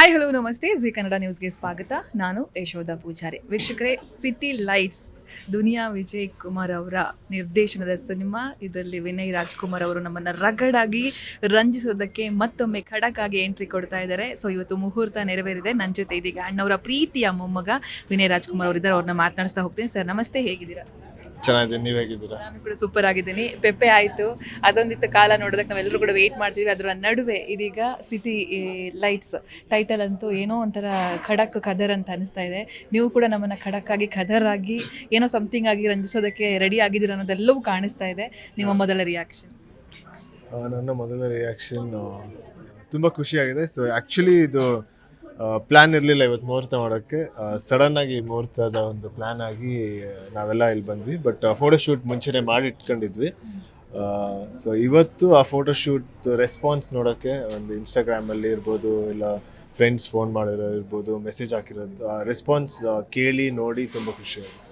Hi hello ನಮಸ್ತೆ. Zee Kannada ನ್ಯೂಸ್ಗೆ ಸ್ವಾಗತ. ನಾನು ಯಶೋಧ ಪೂಜಾರಿ. ವೀಕ್ಷಕರೇ ಸಿಟಿ ಲೈಟ್ಸ್ ದುನಿಯಾ ವಿಜಯ್ ಕುಮಾರ್ ಅವರ ನಿರ್ದೇಶನದ ಸಿನಿಮಾ. ಇದರಲ್ಲಿ ವಿನಯ್ ರಾಜ್ಕುಮಾರ್ ಅವರು ನಮ್ಮನ್ನು ರಗಡಾಗಿ ರಂಜಿಸೋದಕ್ಕೆ ಮತ್ತೊಮ್ಮೆ ಖಡಕ್ ಆಗಿ ಎಂಟ್ರಿ ಕೊಡ್ತಾ ಇದ್ದಾರೆ. ಸೊ ಇವತ್ತು ಮುಹೂರ್ತ ನೆರವೇರಿದೆ. ನನ್ನ ಜೊತೆ ಇದೀಗ ಅಣ್ಣವರ ಪ್ರೀತಿಯ ಮೊಮ್ಮಗ ವಿನಯ್ ರಾಜ್ಕುಮಾರ್ ಅವರಿದ್ದಾರೆ. ಅವ್ರನ್ನ ಮಾತನಾಡಿಸ್ತಾ ಹೋಗ್ತೀನಿ. ಸರ್ ನಮಸ್ತೆ. ಹೇಗಿದ್ದೀರಾ? ಚೆನ್ನಾಗಿದ್ದೀನಿ ನೀವು ಹೇಗಿದ್ದೀರಾ? ನಾನು ಕೂಡ ಸೂಪರ್ ಆಗಿದ್ದೀನಿ. ಪೆಪ್ಪೆ ಆಯಿತು. ಅದೊಂದಿತ್ತು ಕಾಲ ನೋಡೋದಕ್ಕೆ ನಾವೆಲ್ಲರೂ ಕೂಡ ವೆಯ್ಟ್ ಮಾಡ್ತೀವಿ. ಅದರ ನಡುವೆ ಇದೀಗ ಸಿಟಿ ಲೈಟ್ಸ್ ಟೈಟಲ್ ಅಂತೂ ಏನೋ ಒಂಥರ ಖಡಕ್ ಖದರ್ ಅಂತ ಅನಿಸ್ತಾ ಇದೆ. ನೀವು ಕೂಡ ನಮ್ಮನ್ನು ಖಡಕ್ ಆಗಿ ಖದರ್ ಆಗಿ ಏನೋ ಸಮಥಿಂಗ್ ಆಗಿ ರಂಜಿಸೋದಕ್ಕೆ ರೆಡಿ ಆಗಿದ್ದೀರ ಅನ್ನೋದೆಲ್ಲವೂ ಕಾಣಿಸ್ತಾ ಇದೆ. ನಿಮ್ಮ ಮೊದಲ ರಿಯಾಕ್ಷನ್ ನನ್ನ ಮೊದಲ ರಿಯಾಕ್ಷನ್ ತುಂಬ ಖುಷಿಯಾಗಿದೆ. ಸೊ ಆ್ಯಕ್ಚುಲಿ ಇದು ಪ್ಲ್ಯಾನ್ ಇರಲಿಲ್ಲ ಇವತ್ತು ಮುಹೂರ್ತ ಮಾಡೋಕ್ಕೆ. ಸಡನ್ ಆಗಿ ಮುಹೂರ್ತದ ಒಂದು ಪ್ಲ್ಯಾನ್ ಆಗಿ ನಾವೆಲ್ಲ ಇಲ್ಲಿ ಬಂದ್ವಿ. ಬಟ್ ಫೋಟೋಶೂಟ್ ಮುಂಚೆನೇ ಮಾಡಿ ಇಟ್ಕೊಂಡಿದ್ವಿ. ಸೊ ಇವತ್ತು ಆ ಫೋಟೋಶೂಟ್ ರೆಸ್ಪಾನ್ಸ್ ನೋಡೋಕ್ಕೆ ಒಂದು ಇನ್ಸ್ಟಾಗ್ರಾಮಲ್ಲಿ ಇರ್ಬೋದು, ಇಲ್ಲ ಫ್ರೆಂಡ್ಸ್ ಫೋನ್ ಮಾಡಿರೋ ಇರ್ಬೋದು ಮೆಸೇಜ್ ಹಾಕಿರೋದು, ಆ ರೆಸ್ಪಾನ್ಸ್ ಕೇಳಿ ನೋಡಿ ತುಂಬ ಖುಷಿ ಆಗುತ್ತೆ.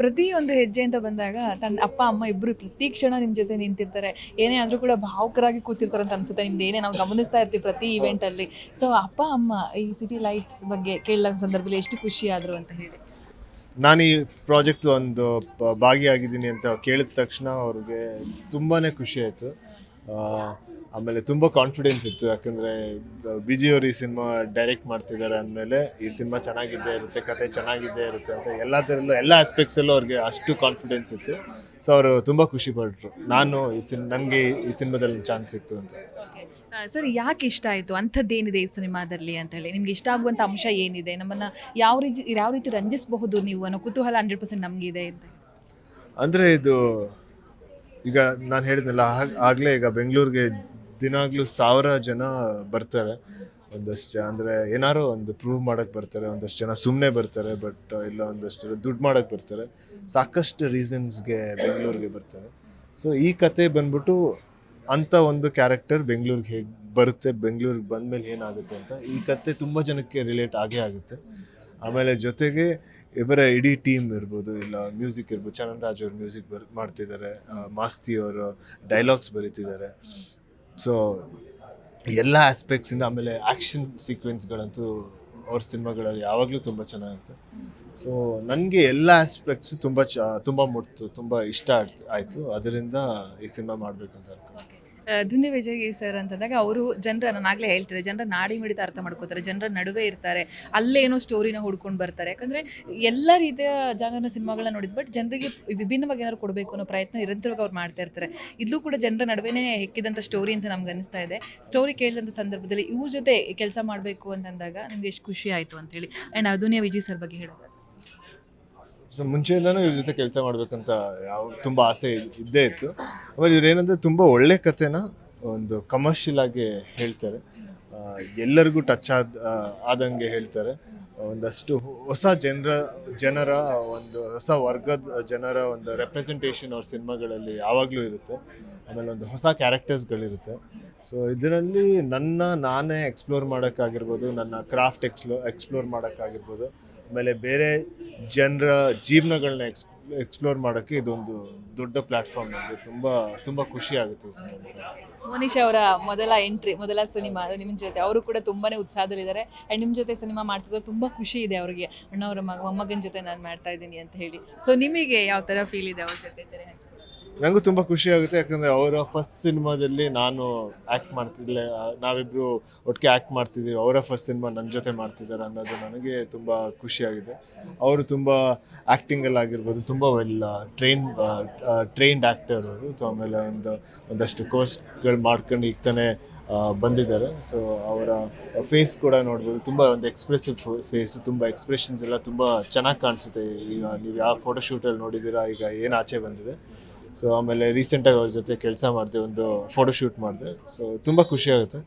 ಪ್ರತಿ ಒಂದು ಹೆಜ್ಜೆ ಅಂತ ಬಂದಾಗ ತನ್ನ ಅಪ್ಪ, ಅಮ್ಮ ಇಬ್ಬರು ಪ್ರತಿ ಕ್ಷಣ ನಿಮ್ಮ ಜೊತೆ ನಿಂತಿರ್ತಾರೆ. ಏನೇ ಆದರೂ ಕೂಡ ಭಾವುಕರಾಗಿ ಕೂತಿರ್ತಾರೆ ಅಂತ ಅನ್ಸುತ್ತೆ. ನಿಮ್ದು ಏನೇ ನಾವು ಗಮನಿಸ್ತಾ ಇರ್ತೀವಿ ಪ್ರತಿ ಇವೆಂಟಲ್ಲಿ ಸೊ ಅಪ್ಪ, ಅಮ್ಮ ಈ ಸಿಟಿ ಲೈಟ್ಸ್ ಬಗ್ಗೆ ಕೇಳಿದ ಸಂದರ್ಭದಲ್ಲಿ ಎಷ್ಟು ಖುಷಿ ಆದರು ಅಂತ ಹೇಳಿ. ನಾನು ಈ ಪ್ರಾಜೆಕ್ಟ್ ಒಂದು ಭಾಗಿಯಾಗಿದ್ದೀನಿ ಅಂತ ಕೇಳಿದ ತಕ್ಷಣ ಅವ್ರಿಗೆ ತುಂಬಾ ಖುಷಿ ಆಯಿತು. ಆಮೇಲೆ ತುಂಬ ಕಾನ್ಫಿಡೆನ್ಸ್ ಇತ್ತು. ಯಾಕಂದರೆ ಅವರು ಈ ಸಿನಿಮಾ ಡೈರೆಕ್ಟ್ ಮಾಡ್ತಿದ್ದಾರೆ ಅಂದಮೇಲೆ ಈ ಸಿನಿಮಾ ಚೆನ್ನಾಗಿದ್ದೇ ಇರುತ್ತೆ, ಕತೆ ಚೆನ್ನಾಗಿದ್ದೇ ಇರುತ್ತೆ ಅಂತ ಎಲ್ಲದರಲ್ಲೂ, ಎಲ್ಲ ಆಸ್ಪೆಕ್ಟ್ಸಲ್ಲೂ ಅವ್ರಿಗೆ ಅಷ್ಟು ಕಾನ್ಫಿಡೆನ್ಸ್ ಇತ್ತು. ಸೊ ಅವರು ತುಂಬ ಖುಷಿ ಪಟ್ಟರು ನಾನು ಈ ಸಿನ್, ನನಗೆ ಈ ಸಿನಿಮಾದಲ್ಲಿ ಚಾನ್ಸ್ ಇತ್ತು ಅಂತ. ಸರ್, ಯಾಕೆ ಇಷ್ಟ ಆಯಿತು? ಅಂಥದ್ದೇನಿದೆ ಈ ಸಿನಿಮಾದಲ್ಲಿ ಅಂತ ಹೇಳಿ ನಿಮ್ಗೆ ಇಷ್ಟ ಆಗುವಂಥ ಅಂಶ ಏನಿದೆ? ನಮ್ಮನ್ನು ಯಾವ ರೀತಿ ಯಾವ ರೀತಿ ರಂಜಿಸಬಹುದು ನೀವು ಅನ್ನೋ ಕುತೂಹಲ ಹಂಡ್ರೆಡ್ ಪರ್ಸೆಂಟ್ ನಮಗಿದೆ ಅಂತ ಅಂದರೆ ಇದು ಈಗ ನಾನು ಹೇಳಿದ್ನಲ್ಲ ಆಗ್ಲೇ ಈಗ ಬೆಂಗಳೂರಿಗೆ ದಿನಾಗಲೂ ಸಾವಿರ ಜನ ಬರ್ತಾರೆ. ಒಂದಷ್ಟು ಜನ ಅಂದರೆ ಏನಾರೋ ಒಂದು ಪ್ರೂವ್ ಮಾಡೋಕ್ಕೆ ಬರ್ತಾರೆ, ಒಂದಷ್ಟು ಜನ ಸುಮ್ಮನೆ ಬರ್ತಾರೆ ಬಟ್ ಇಲ್ಲ ಒಂದಷ್ಟು ಜನ ದುಡ್ಡು ಮಾಡೋಕ್ಕೆ ಬರ್ತಾರೆ. ಸಾಕಷ್ಟು ರೀಸನ್ಸ್ಗೆ ಬೆಂಗಳೂರಿಗೆ ಬರ್ತಾರೆ. ಸೊ ಈ ಕತೆ ಬಂದ್ಬಿಟ್ಟು ಅಂಥ ಒಂದು ಕ್ಯಾರೆಕ್ಟರ್ ಬೆಂಗಳೂರಿಗೆ ಹೇಗೆ ಬರುತ್ತೆ, ಬೆಂಗಳೂರಿಗೆ ಬಂದಮೇಲೆ ಏನಾಗುತ್ತೆ ಅಂತ ಈ ಕತೆ ತುಂಬ ಜನಕ್ಕೆ ರಿಲೇಟ್ ಆಗೇ ಆಗುತ್ತೆ. ಆಮೇಲೆ ಜೊತೆಗೆ ಇವರ ಇಡೀ ಟೀಮ್ ಇರ್ಬೋದು, ಇಲ್ಲ ಮ್ಯೂಸಿಕ್ ಇರ್ಬೋದು, ಚರಣ್ ರಾಜ್ ಅವರು ಮ್ಯೂಸಿಕ್ ಬರ್, ಮಾಡ್ತಿದ್ದಾರೆ ಮಾಸ್ತಿ ಅವರು ಡೈಲಾಗ್ಸ್ ಬರೀತಿದ್ದಾರೆ. ಸೊ ಎಲ್ಲ ಆಸ್ಪೆಕ್ಟ್ಸಿಂದ ಆಮೇಲೆ ಆ್ಯಕ್ಷನ್ ಸೀಕ್ವೆನ್ಸ್ಗಳಂತೂ ಅವ್ರ ಸಿನಿಮಾಗಳಲ್ಲಿ ಯಾವಾಗಲೂ ತುಂಬ ಚೆನ್ನಾಗಿರುತ್ತೆ. ಸೊ ನನಗೆ ಎಲ್ಲ ಆಸ್ಪೆಕ್ಟ್ಸು ತುಂಬ ಚ, ತುಂಬ ಮುಟ್ತು ತುಂಬ ಇಷ್ಟ ಆಯ್ತು ಆಯಿತು. ಅದರಿಂದ ಈ ಸಿನಿಮಾ ಮಾಡಬೇಕು ಅಂತ ಅನ್ಕೊಂಡು. ಧುನಿ ವಿಜಯ್ ಸರ್ ಅಂತಂದಾಗ ಅವರು ಜನರ ನಾನು ಆಗಲೇ ಹೇಳ್ತಿದ್ದೆ, ಜನರ ನಾಡಿ ಮಿಡಿತ ಅರ್ಥ ಮಾಡ್ಕೋತಾರೆ, ಜನರ ನಡುವೆ ಇರ್ತಾರೆ ಅಲ್ಲೇನೋ ಸ್ಟೋರಿನ ಹುಡ್ಕೊಂಡು ಬರ್ತಾರೆ. ಯಾಕಂದರೆ ಎಲ್ಲ ರೀತಿಯ ಜಾನರ್ನ ಸಿನಿಮಾಗಳನ್ನ ನೋಡಿದ್ದು ಬಟ್ ಜನರಿಗೆ ವಿಭಿನ್ನವಾಗಿ ಏನಾದ್ರು ಕೊಡಬೇಕು ಅನ್ನೋ ಪ್ರಯತ್ನ ನಿರಂತರವಾಗಿ ಅವ್ರು ಮಾಡ್ತಾ ಇರ್ತಾರೆ. ಇಲ್ಲೂ ಕೂಡ ಜನರ ನಡುವೆನೇ ಹೆಕ್ಕಿದಂಥ ಸ್ಟೋರಿ ಅಂತ ನಮ್ಗೆ ಅನಿಸ್ತಾ ಇದೆ. ಸ್ಟೋರಿ ಕೇಳಿದಂಥ ಸಂದರ್ಭದಲ್ಲಿ ಇವ್ರ ಜೊತೆ ಕೆಲಸ ಮಾಡಬೇಕು ಅಂತಂದಾಗ ನಿಮ್ಗೆ ಎಷ್ಟು ಖುಷಿ ಆಯಿತು ಅಂತೇಳಿ. ಆ್ಯಂಡ್ ಅದುನೇ ವಿಜಯ್ ಸರ್ ಬಗ್ಗೆ ಹೇಳೋದು ಸೊ ಮುಂಚೆಯಿಂದನೂ ಇವ್ರ ಜೊತೆ ಕೆಲಸ ಮಾಡಬೇಕಂತ ಯಾವ, ತುಂಬ ಆಸೆ ಇದ್- ಇದ್ದೇ ಇತ್ತು. ಆಮೇಲೆ ಇವ್ರೇನಂದರೆ ತುಂಬ ಒಳ್ಳೆ ಕಥೆನ ಒಂದು ಕಮರ್ಷಿಯಲ್ ಆಗಿ ಹೇಳ್ತಾರೆ. ಎಲ್ಲರಿಗೂ ಟಚ್ ಆದ ಆದಂಗೆ ಹೇಳ್ತಾರೆ. ಒಂದಷ್ಟು ಹೊಸ ಜನರ ಜನರ ಒಂದು ಹೊಸ ವರ್ಗದ ಜನರ ಒಂದು ರೆಪ್ರೆಸೆಂಟೇಷನ್ ಅವ್ರ ಸಿನಿಮಾಗಳಲ್ಲಿ ಯಾವಾಗಲೂ ಇರುತ್ತೆ. ಆಮೇಲೆ ಒಂದು ಹೊಸ ಕ್ಯಾರೆಕ್ಟರ್ಸ್ಗಳಿರುತ್ತೆ ಸೊ ಇದರಲ್ಲಿ ನನ್ನ ನಾನೇ ಎಕ್ಸ್ಪ್ಲೋರ್ ಮಾಡೋಕ್ಕಾಗಿರ್ಬೋದು, ನನ್ನ ಕ್ರಾಫ್ಟ್ ಎಕ್ಸ್ಲೋ ಎಕ್ಸ್ಪ್ಲೋರ್ ಮಾಡೋಕ್ಕಾಗಿರ್ಬೋದು. ಆಮೇಲೆ ಬೇರೆ ಜನರ ಜೀವನಗಳನ್ನ ಎಕ್ಸ್ ಎಕ್ಸ್ಪ್ಲೋರ್ ಮಾಡೋಕ್ಕೆ ಇದೊಂದು ದೊಡ್ಡ ಪ್ಲಾಟ್ಫಾರ್ಮ್ ನನಗೆ ತುಂಬ ತುಂಬ ಖುಷಿ ಆಗುತ್ತೆ. ಮೋನಿಶ್ ಅವರ ಮೊದಲ ಎಂಟ್ರಿ ಮೊದಲ ಸಿನಿಮಾ, ಅದು ನಿಮ್ಮ ಜೊತೆ, ಅವರು ಕೂಡ ತುಂಬಾನೇ ಉತ್ಸಾಹದಲ್ಲಿದ್ದಾರೆ ಆ್ಯಂಡ್ ನಿಮ್ಮ ಜೊತೆ ಸಿನಿಮಾ ಮಾಡ್ತಿದ್ರು ತುಂಬ ಖುಷಿ ಇದೆ ಅವರಿಗೆ ಅಣ್ಣವರ ಮಗ, ಮೊಮ್ಮಗನ ಜೊತೆ ನಾನು ಮಾಡ್ತಾ ಇದ್ದೀನಿ ಅಂತ ಹೇಳಿ ಸೊ ನಿಮಗೆ ಯಾವ ಥರ ಫೀಲ್ ಇದೆ ಅವ್ರ ಜೊತೆ? ನನಗೂ ತುಂಬ ಖುಷಿ ಆಗುತ್ತೆ ಯಾಕಂದರೆ ಅವರ ಫಸ್ಟ್ ಸಿನಿಮಾದಲ್ಲಿ ನಾನು ಆ್ಯಕ್ಟ್ ಮಾಡ್ತಿದ್ಲೆ ಆ, ನಾವಿಬ್ಬರು ಒಟ್ಟಿಗೆ ಆ್ಯಕ್ಟ್ ಮಾಡ್ತಿದ್ದೀವಿ ಅವರ ಫಸ್ಟ್ ಸಿನಿಮಾ ನನ್ನ ಜೊತೆ ಮಾಡ್ತಿದ್ದಾರೆ ಅನ್ನೋದು ನನಗೆ ತುಂಬ ಖುಷಿಯಾಗಿದೆ ಅವರು ತುಂಬ ಆ್ಯಕ್ಟಿಂಗಲ್ಲಿ ಆಗಿರ್ಬೋದು ತುಂಬ ವೆಲ್ ಟ್ರೈನ್ ಟ್ರೈನ್ಡ್ ಆ್ಯಕ್ಟರ್ ಅವರು. ಸೊ ಆಮೇಲೆ ಒಂದು ಒಂದಷ್ಟು ಕೋರ್ಸ್ಗಳು ಮಾಡ್ಕೊಂಡು ಈಗ ಬಂದಿದ್ದಾರೆ. ಸೊ ಅವರ ಫೇಸ್ ಕೂಡ ನೋಡ್ಬೋದು ತುಂಬ ಒಂದು ಎಕ್ಸ್ಪ್ರೆಸಿವ್ ಫೇಸ್ ತುಂಬ ಎಕ್ಸ್ಪ್ರೆಷನ್ಸ್ ಎಲ್ಲ ತುಂಬ ಚೆನ್ನಾಗಿ ಕಾಣಿಸುತ್ತೆ. ಈಗ ನೀವು ಯಾವ ಫೋಟೋಶೂಟಲ್ಲಿ ನೋಡಿದ್ದೀರಾ ಈಗ ಏನು ಆಚೆ ಬಂದಿದೆ. ಸೊ ಆಮೇಲೆ ರೀಸೆಂಟಾಗಿ ಅವ್ರ ಜೊತೆ ಕೆಲಸ ಮಾಡಿದೆ ಒಂದು ಫೋಟೋ ಶೂಟ್ ಮಾಡಿದೆ. ಸೊ ತುಂಬ ಖುಷಿ ಆಗುತ್ತೆ.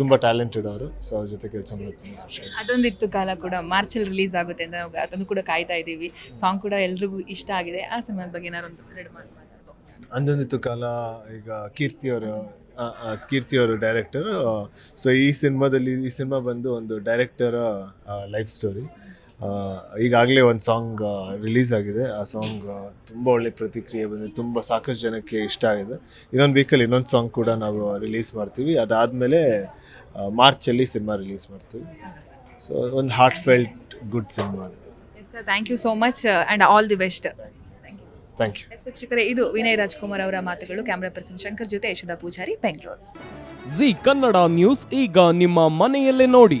ತುಂಬ ಟ್ಯಾಲೆಂಟೆಡ್ ಅವರು. ಸೊ ಅವ್ರ ಜೊತೆ ಕೆಲಸ ಮಾಡೋದು ತುಂಬ ಇತ್ತು ಅದೊಂದಿತ್ತು ಕಾಲ ಕೂಡ. ಮಾರ್ಚಲ್ಲಿ ರಿಲೀಸ್ ಆಗುತ್ತೆ ಅಂತ ನಾವು ಅದನ್ನು ಕೂಡ ಕಾಯ್ತಾ ಇದ್ದೀವಿ. ಸಾಂಗ್ ಕೂಡ ಎಲ್ರಿಗೂ ಇಷ್ಟ ಆಗಿದೆ. ಆ ಸಿನಿಮಾದ ಬಗ್ಗೆ ಏನಾದ್ರು ಒಂದು ಎರಡು ಮಾತು ಇತ್ತು ಅಂದೊಂದಿತ್ತು ಕಾಲ ಈಗ ಕೀರ್ತಿ ಅವರು ಕೀರ್ತಿ ಅವರು ಡೈರೆಕ್ಟರ್ ಸೊ ಈ ಸಿನಿಮಾದಲ್ಲಿ ಈ ಸಿನಿಮಾ ಬಂದು ಒಂದು ಡೈರೆಕ್ಟರ ಲೈಫ್ ಸ್ಟೋರಿ ಈಗಾಗಲೇ ಒಂದು ಸಾಂಗ್ ರಿಲೀಸ್ ಆಗಿದೆ. ಆ ಸಾಂಗ್ ತುಂಬ ಒಳ್ಳೆ ಪ್ರತಿಕ್ರಿಯೆ ಬಂದಿದೆ. ತುಂಬ ಸಾಕಷ್ಟು ಜನಕ್ಕೆ ಇಷ್ಟ ಆಗಿದೆ. ಇನ್ನೊಂದು ವೀಕಲ್ಲಿ ಇನ್ನೊಂದು ಸಾಂಗ್ ಕೂಡ ನಾವು ರಿಲೀಸ್ ಮಾಡ್ತೀವಿ. ಅದಾದಮೇಲೆ ಮಾರ್ಚಲ್ಲಿ ಸಿನಿಮಾ ರಿಲೀಸ್ ಮಾಡ್ತೀವಿ. ಸೊ ಒಂದು ಹಾರ್ಟ್ ಫೆಲ್ಟ್ ಗುಡ್ ಸಿನಿಮಾ ಅದು sir thank you so much and all the best thank you ವೀಕ್ಷಕರೇ ಇದು ವಿನಯ್ ರಾಜ್ಕುಮಾರ್ ಅವರ ಮಾತುಗಳು. ಕ್ಯಾಮ್ರಾ ಪರ್ಸನ್ ಶಂಕರ್ ಜೊತೆ ಯಶೋಧ ಪೂಜಾರಿ ಬೆಂಗಳೂರು ಜಿ ಕನ್ನಡ ನ್ಯೂಸ್ ಈಗ ನಿಮ್ಮ ಮನೆಯಲ್ಲೇ ನೋಡಿ.